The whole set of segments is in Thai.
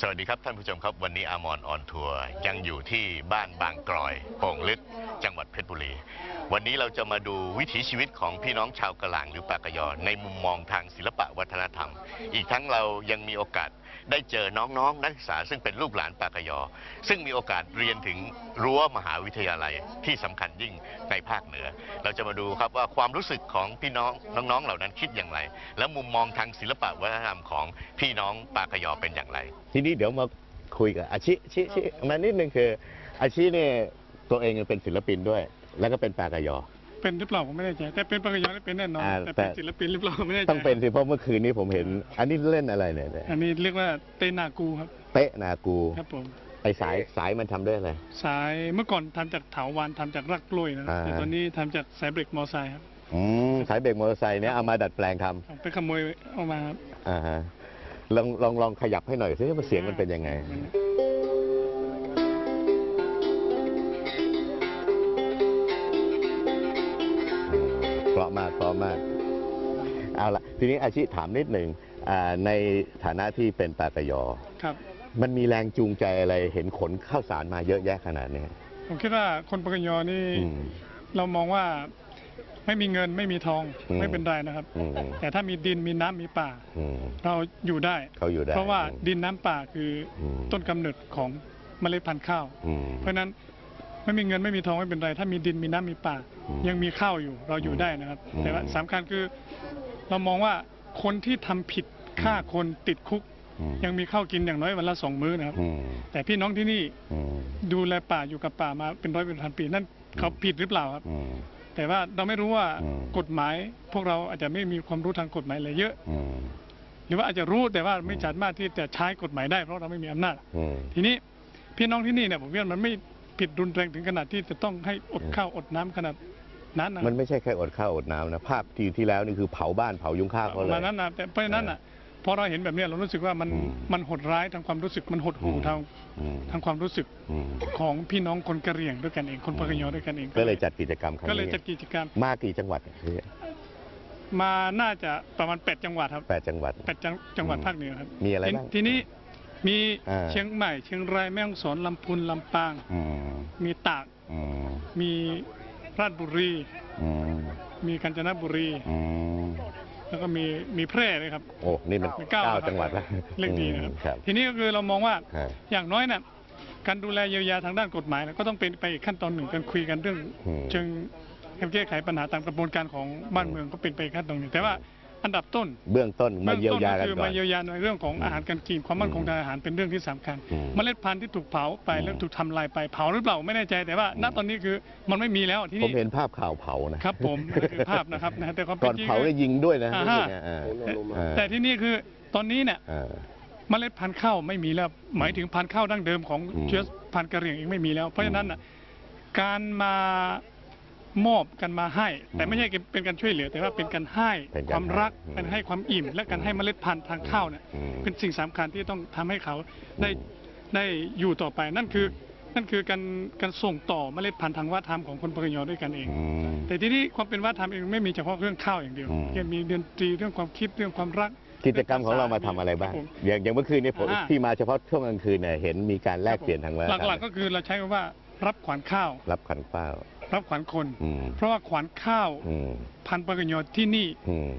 สวัสดีครับท่านผู้ชมครับวันนี้อามอนออนทัวร์ยังอยู่ที่บ้านบางกรอยโป่งลึกจังหวัดเพชรบุรี วันนี้เราจะมาดูวิถีชีวิตของพี่น้องชาวกะหลางหรือปากกยอ ในมุมมองทางศิลปะวัฒนธรรม อีกทั้งเรายังมีโอกาสได้เจอน้องๆนักศึกษาซึ่งเป็นลูกหลานปากกยอ ซึ่งมีโอกาสเรียนถึงรั้วมหาวิทยาลัยที่สำคัญยิ่งในภาคเหนือ เราจะมาดูครับว่าความรู้สึกของพี่น้องน้องๆเหล่านั้นคิดอย่างไร และมุมมองทางศิลปะวัฒนธรรมของพี่น้องปากกยอเป็นอย่างไร ทีนี้เดี๋ยวมาคุยกับอาชิชิชิมานิดนึงคืออาชิเนี่ยตัวเองเป็นศิลปินด้วย แล้วก็เป็นปากายอ เป็นหรือเปล่าผมไม่แน่ใจแต่เป็นปากยอนี่เป็นแน่นอนอ่าแต่เป็นแต่ศิลปินหรือเปล่าไม่แน่ใจต้องเป็นสิเพราะเมื่อคืนนี้ผมเห็น อันนี้เล่นอะไรเนี่ยเนี่ยอันนี้เรียกว่าเตนากูครับเตะนากูครับผมไอสายสายมันทำด้วยอะไร สายเมื่อก่อนทำจากเถาวันทำจากรักกล้วยนะอ่า แต่ตอนนี้ทำจากสายเบรกมอไซค์ครับอืมสายเบรกมอเตอร์ไซค์เนี่ยเอามาดัดแปลงทเอาไปขโมยเอามาครับำอ่าฮะลองลองลองขยับให้หน่อยสิว่าเสียงมันเป็นยังไงเพ มากเพราะมาก เอาละทีนี้อาชีพถามนิดหนึ่งอ่าในฐานะที่เป็นปากยอครับ มันมีแรงจูงใจอะไรเห็นขนข้าวสารมาเยอะแยะขนาดนี้ผมคิดว่าคนปากยอนี่อืมเรามองว่าไม่มีเงินไม่มีทองอืมไม่เป็นไรนะครับอืมแต่ถ้ามีดินมีน้ำมีป่าอืมเราอยู่ได้เขาอยู่ได้ เพราะว่าดินน้ำป่าคืออมต้นกำเนิดของเมล็ดพันธุ์ข้าวอืมเพราะฉะนั้น ไม่มีเงินไม่มีทองไม่เป็นไร ถ้ามีดินมีน้ำมีป่า อืมยังมีข้าวอยู่เราอยู่ได้นะครับ อืม แต่ว่าสำคัญคือเรามองว่าคนที่ทำผิดฆ่าคนติดคุก อืมยังมีข้าวกินอย่างน้อยวันละสองมื้อนะครับ อืมแต่พี่น้องที่นี่อืมดูแลป่าอยู่กับป่ามาเป็นร้อยเป็นพันปีนั่นเขาผิดหรือเปล่าครับ อืม แต่ว่าเราไม่รู้ว่าอืม กฎหมาย พวกเราอาจจะไม่มีความรู้ทางกฎหมายอะไรเยอะ อืมหรือว่าอาจจะรู้แต่ว่าไม่สามารถที่จะใช้กฎหมายได้เพราะเราไม่มีอำนาจ อืม ทีนี้พี่น้องที่นี่เนี่ยผมว่ามันไม่ ผิดรุนแรงถึงขนาดที่จะต้องให้อดอืมข้าวอดน้ำขนาดนั้นนะมันไม่ใช่แค่อดข้าวอดน้ำนะภาพที่ที่แล้วนี่คือเผาบ้านเผายุงข้าวเขาปเลระยมาณนั้นนะแต่เพราะฉะนั้นอะพอเราเห็นแบบเนี้ยเรารู้สึกว่ามันอืมมันโหดร้ายทางความรู้สึกมันหดหู่อืมทางอืมทางความรู้สึกอืมของพี่น้องคนกะเหรี่ยงด้วยกันเองคนปากกยอด้วยกันเองก็เลยจัดกิจกรรมครั้งก็เลยนี้จัดกิจกรรมมากี่จังหวัดมาน่าจะประมาณแปดจังหวัดครับแปดจังหวัดแปดจังจังหวัดอืมภาคเหนือครับ มีอะไรทีบ้างทีนี้ มีอ่าเชียงใหม่ เชียงรายแม่ฮ่องสอนลำพูนลำปาง อืมมีตาก อืมมีราชบุรี อืมมีกาญจนบุรี อืมแล้วก็มีมีแพร่เลยครับโอ้นี่มันมีเก้าเก้าจังหวัดแล้วเรื่องดีนะครับอืมครับทีนี้ก็คือเรามองว่า ฮะอย่างน้อยน่ะการดูแลเยียวยาทางด้านกฎหมายน่ะก็ต้องเป็นไปอีกขั้นตอนหนึ่งการคุยกันเรื่อง อืม เชิงการแก้ไขปัญหาตามกระบวนการของบ้านเมืองก็เป็นไปอีกขั้นตอนหนึ่งแต่ว่า อันดับต้นเบื้องต้นมาเยียวยากันบื้องต้นก็คือก่อมานเยียวยาในเรื่องของอืมอาหารการกินความมั่นคงอืมทางอาหารเป็นเรื่องที่สำคัญอืมเมล็ดพันธุ์ที่ถูกเผาไปอืมแล้วถูกทำลายไปเผาหรือเปล่าไม่แน่ใจแต่ว่าณอืมตอนนี้คือมันไม่มีแล้วที่ผมนี่เห็นภาพข่าวเผานะครับ ผมนั่นคือภาพนะครับนะแต่ความก่เป็อนนจริงเผาได้ยิงด้วยนะอ่ารู้ฮะสึกไงอ่าแต่อ่าแต่ที่นี่คือตอนนี้เนี่ยอ่าเมล็ดพันธุ์ข้าวไม่มีแล้ว หมายถึงพันธุ์ข้าวดั้งเดิมของอืมเชื้อพันธุ์กะเหรี่ยงเองไม่มีแล้ว เพราะฉะนั้นน่ะการมา มอบกันมาให้ แต่ไม่ใช่เป็นการช่วยเหลือ แต่ว่าเป็นการให้เป็นคการวามรักให้เป็นให้ความอิ่ม และการให้เมล็ดพันธุ์ทางข้าวเนี่ยอืมเป็นสิ่งสำคัญที่ต้องทำให้เขาได้ได้อยู่ต่อไปนั่นคือนั่นคือการการส่งต่อเมล็ดพันธุ์ทางวัฒนธรรมของคนปากยอด้วยกันเองอืมแต่ที่นี้ความเป็นวัฒนธรรมเองไม่มีเฉพาะเรื่องข้าวอย่างเดียวอืมยังมีดนตรีเรื่องความคิดเรื่องความรักกิจกรรมของเรามาทำอะไรบ้างคผมอย่างอย่างเมื่อคืนนี้ผมอ่าที่มาเฉพาะช่วงกลางคืนเนี่ยเห็นมีการแลกเปลี่ยนทางวัฒนธรรมหลักๆก็คือเราใช้คำว่ารับขวัญข้าว รับขันเป้า รับขวัญคน อืม เพราะว่าขวัญข้าวอืมพันธุ์ปากยอที่นี่อืม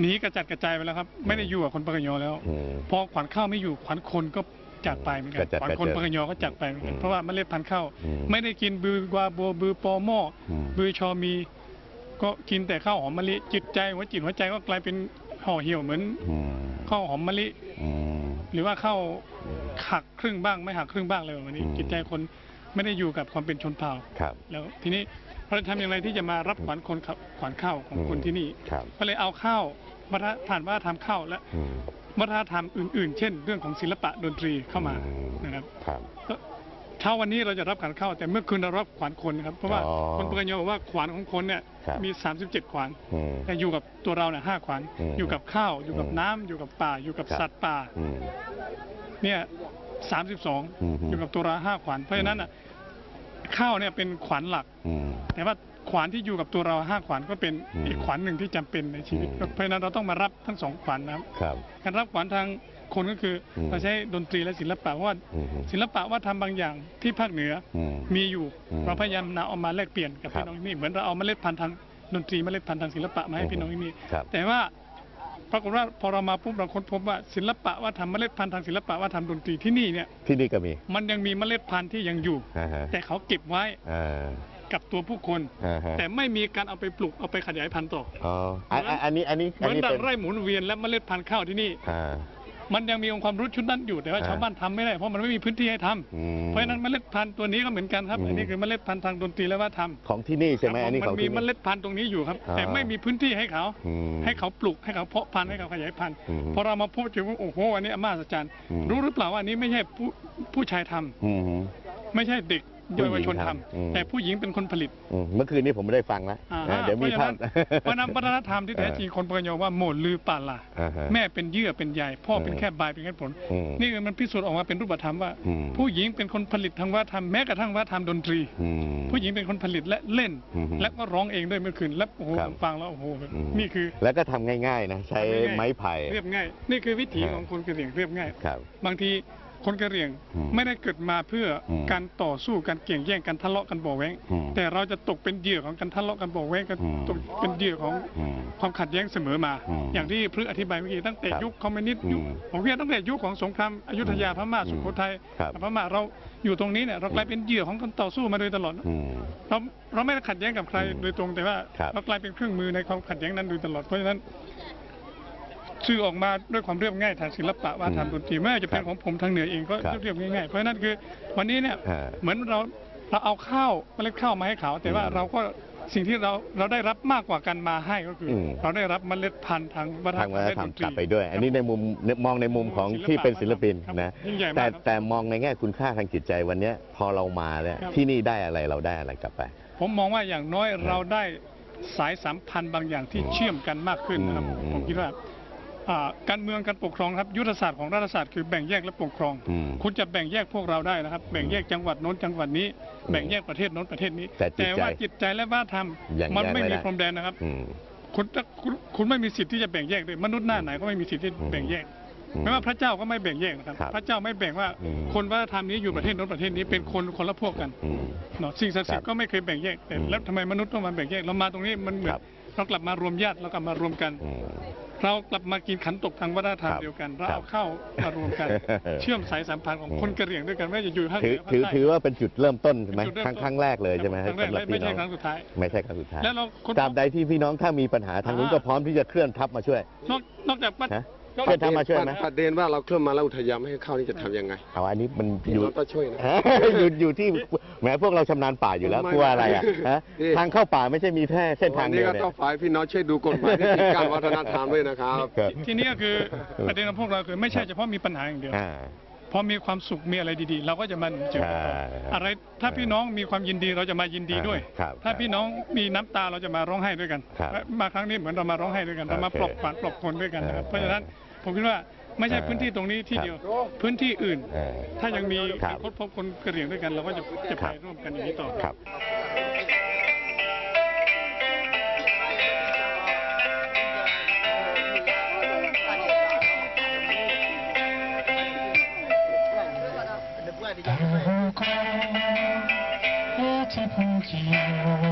หนีกระจัดกระจายไปแล้วครับ ไม่ได้อยู่กับคนปากยอแล้วอืมพอขวัญข้าวไม่อยู่ขวัญคนก็จากไปเหมือนกักระนจัดขวัญคนกระเจิงปากยอก็จากไปเหมือนกันอืมเพราะว่าเมล็ดพันธุ์ข้าวอืมไม่ได้กินบือกวาบัวบือปอหม้ออืมบือชอมี ก็กินแต่ข้าวหอมมะลิจิตใจหัวจิตหัวใจก็กลายเป็นห่อเหี่ยวเหมือนอืมข้าวหอมมะลิ อืม หรือว่าข้าวอืมหักครึ่งบ้างไม่หักครึ่งบ้างเลยวันนี้ อืมจิตใจคน ไม่ได้อยู่กับความเป็นชนเผ่า ครับ แล้วทีนี้เราจะทำอย่างไรที่จะมารับขวัญคนขับขวัญข้าวของคนที่นี่ ครับ ก็เลยเอาข้าววัฒนผ่านวัฒนธรรมข้าวและอืมวัฒนธรรมอื่นๆ เช่น เรื่องของศิลปะดนตรีเข้ามาอืมนะครับครับ ก็เช้าวันนี้เราจะรับขวัญข้าวแต่เมื่อคืนเรารับขวัญคนครับเพราะว่าอ๋อคนปากยอบอกว่าขวัญของคนเนี่ยครับ มี 37 ขวัญ อืม แต่อยู่กับตัวเราเนี่ยห้าขวัญอืมอยู่กับข้าว อยู่กับอืมน้ำอยู่กับป่า อยู่กับครับ สัตว์ป่า อืมเนี่ย สามสิบสองอืมอยู่กับตัวเราห้าขวัญเพราะฉะนั้นอะข้าวเนี่ยเป็นขวัญหลักอืมแต่ว่าขวานที่อยู่กับตัวเราห้าขวานก็เป็นอืมอีกขวานหนึ่งที่จำเป็นในชีวิตอืมเพราะฉะนั้นเราต้องมารับทั้งสองขวานนะครับครับการรับขวานทางคนก็คืออมเราใช้ดนตรีและศิลปะเพราะว่าอืมศิลปะว่าทำบางอย่างที่ภาคเหนืออืมมีอยู่อืมเราพยายามนำเอามาแลกเปลี่ยนกับครับพี่น้องที่นี่เหมือนเราเอาเมล็ดพันธุ์ทางดนตรีเมล็ดพันธุ์ทางศิลปะมาให้อืมพี่น้องที่นี่ครับแต่ว่า ปรากฏว่าพอเรามาปุ๊บเราค้นพบว่าศิลปะว่าทำเมล็ดพันธุ์ทางศิลปะว่าทำดนตรีที่นี่เนี่ยที่นี่ก็มี มันยังมีเมล็ดพันธุ์ที่ยังอยู่ อ่าฮะ แต่เขาเก็บไว้อ่า กับตัวผู้คน อ่าฮะ แต่ไม่มีการเอาไปปลูกเอาไปขยายพันธุ์ต่ออ๋ออันอันอันนี้อันนี้เหอันมือนนี้ดัเป็งนไร่หมุนเวียนและเมล็ดพันธุ์ข้าวที่นี่ อ่า มันยังมีองค์ความรู้ชุดนั้นอยู่แต่ว่าอ่าชาวบ้านทำไม่ได้เพราะมันไม่มีพื้นที่ให้ทำอืมเพราะฉะนั้นเมล็ดพันธุ์ตัวนี้ก็เหมือนกันครับอืมอันนี้คือเมล็ดพันธุ์ทางดนตรีและวัฒนธรรมของที่นี่ใช่ไหมครับอันนี้มัของมีที่เมนี่ล็ดพันธุ์ตรงนี้อยู่ครับอ่าแต่ไม่มีพื้นที่ให้เขาอืมให้เขาปลูกให้เขาเพาะพันธุ์ให้เขาขยายพันธุ์อืมพอเรามาพบเจอว่าโอ้โหอันนี้อมาศจรรย์อืมรู้หรือเปล่าว่าอันนี้ไม่ใช่ผู้ผู้ชายทำอืมไม่ใช่เด็ก ผู้เยาหญิงวชนทำทำอืมแต่ผู้หญิงเป็นคนผลิต อืมเมื่อคืนนี้ผมไม่ได้ฟังนะอ่าอ่าเดี๋ยวมีเพราะภาฉะพนั้นเพราะฉะนั้นวัฒนธรรมที่แท้จริงคนปกยอว่าโหมดลือป่าลาอ่าฮะแม่เป็นเยื่อเป็นใยพ่อเป็นอืมแค่บายเป็นแค่ผล อืมนี่คือมันพิสูจน์ออกมาเป็นรูปธรรมว่า อืม ผู้หญิงเป็นคนผลิตทางวัฒนธรรมแม้กระทั่งวัฒนธรรมดนตรี อืม ผู้หญิงเป็นคนผลิตและเล่น อืมและก็ร้องเองด้วยเมื่อคืนแล้วโอ้โหครับ ผมฟังแล้วโอ้โหอืมนี่คือ แล้วก็ทำง่าย ๆ นะ ใช้ทำง่ายๆ ไม้ไผ่ เรียบง่าย นี่คือวิถีฮะ ของคนกะเหรี่ยงเรียบง่าย ครับ บางที คนกะเหรี่ยงอืมไม่ได้เกิดมาเพื่ออมการต่อสู้การเกี่ยงแย่งกันทะเลาะกันบ่อแว้งอืมแต่เราจะตกเป็นเหยื่อของการทะเลาะกันบ่อแว้งกันอืม ตกเป็นเหยื่อของอืม ความขัดแย้งเสมอมา อืมอย่างที่พฤกษ์อธิบายเมื่อกี้ตั้งแต่ครับยุคคอมมิวนิสต์ยุคอืมผมเรียกตั้งแต่ยุคของสงครามอยุธยาพม่าอืมสุโขทัยครับ พม่าเราอยู่ตรงนี้เนี่ยเรากลายเป็นเหยื่อของการต่อสู้มาโดยตลอด อืม เราเราไม่ได้ขัดแย้งกับใครอืมโดยตรงแต่ว่าครับ เรากลายเป็นเครื่องมือในความขัดแย้งนั้นโดยตลอดเพราะฉะนั้น สื่อออกมาด้วยความเรียบง่ายทางศิลปะวัฒนธรรมดนตรีไม่ว่าจะเป็นของผมทางเหนือเองก็ครับเรียบง่ายๆ เพราะฉะนั้นคือวันนี้เนี่ยอ่าเหมือนเราเราเอาข้าวเมล็ดข้าวมาให้เขา แต่ว่าอืมเราก็สิ่งที่เราเราได้รับมากกว่ากันมาให้ก็คืออมเราได้รับเมล็ดพันธุ์ทางวัฒนธรทารงมวัฒนและธรรดมนตรีกลับไปด้วย อันนี้ในมุมมองในมุมของศิลปะที่เป็นศิลปินครับนะยิ่งใหญ่มากแต่ครับแต่มองในแง่คุณค่าทางจิตใจวันเนี้ยพอเรามาเนี่ยครับที่นี่ได้อะไรเราได้อะไรกลับไป ผมมองว่าอย่างน้อยครับเราได้สายสัมพันธ์บางอย่างที่อืมเชื่อมกันมากขึ้นนะครับอืมผมคิดว่า อ่าการเมืองการปกครองครับยุทธศาสตร์ของรัฐศาสตร์คือแบ่งแยกและปกครอง อืมคุณจะแบ่งแยกพวกเราได้นะครับ แบ่งแยกจังหวัดโน้นจังหวัดนี้ แบ่งแยกประเทศโน้นประเทศนี้แต่จิตใจว่าจิตใจและวัฒนธรรมยังมันแยกไม่ไม่มีได้ พรมแดนนะครับ อืม คุณจะคุณคุณไม่มีสิทธิ์ที่จะแบ่งแยกเลยมนุษย์หน้าไหนก็ไม่มีสิทธิ์ที่อืมแบ่งแยกอืมไม่ว่าพระเจ้าก็ไม่แบ่งแยกนะครับ ครับพระเจ้าไม่แบ่งว่าอืม คนวัฒนธรรมนี้อยู่ประเทศโน้นประเทศนี้เป็นคนคนละพวกกันอืม เนาะสิ่งศักดิ์สิทครัธิ์บก็ไม่เคยแบ่งแยกแต่อืมแล้วทำไมมนุษย์ต้องมาแบ่งแยกเรามาตรงนี้มันเหมือครันบเรากลับมารวมญาติเรากลับมารวมกัน อืม เรากลับมากินขันตกทางวัฒนธรรมครับเดียวกัน เราครับเอาเข้ามารวมกัน เชื่อมสายสัมพันธ์ของอืมคนกะเหรี่ยงด้วยกันไม่ว่าจะอยู่ภาคเหถืนืออภาคถือใต้ ถือว่าเป็นจุดเริ่มต้นใช่ไหมจุดเริ่มครั้งต้น ครั้งแรกเลยใช่ไหมครั้งแรกสำหรับไม่พี่น้ใช่องครั้งสุดท้าย ไม่ใช่ครั้งสุดท้ายแล้วเราคน ตราบใดที่พี่น้องถ้ามีปัญหาทางนู้นก็พร้อมที่จะเคลื่อนทัพมาช่วย นอกนอกจากว่าฮะ เพื่อนทำมาช่วยไหมประเด็นว่าเราเคลื่อนมาแล้วอุทยานไม่ให้เข้านี่จะทำยังไงเอาอันนี้มันพี่อยู่น้องก็ช่วยนะอยู่อยู่ที่แหมพวกเราชำนาญป่าอยู่แล้วไม่กลัวอะไรอะฮะนี่ทางเข้าป่าไม่ใช่มีแค่เส้นทางวันเดีนี้ยวก็เนี่ยต้องฝ่ายพี่น้องช่วยดูกฎหมายที่ติดการวัฒนธรรมด้วยนะครับครับ ทีนี้ก็คือประเด็นของพวกเราคือไม่ใช่เฉพาะมีปัญหาอย่างเดียวอ่าพอมีความสุขมีอะไรดีๆ เราก็จะมาเจอใช่อะไรถ้าพี่น้องมีความยินดีเราจะมายินดีด้วยครับถ้าพี่น้องมีน้ำตาเราจะมาร้องไห้ด้วยกันครับและมาครั้งนี้เหมือนเรามาร้องไห้ด้วยกันเรามาโอเคปลอบขวัญปลอบคนด้วยกันนะครับเออเพราะฉะนั้น ผมคิดว่าไม่ใช่เออพื้นที่ตรงนี้ที่ครับเดียว พื้นที่อื่น เออ ถ้ายังมีครัการบพบพบคนกระเหรี่ยงด้วยกัน เราก็จะจะคไปรับร่วมกันอย่างนี้ต่อ ครับอย่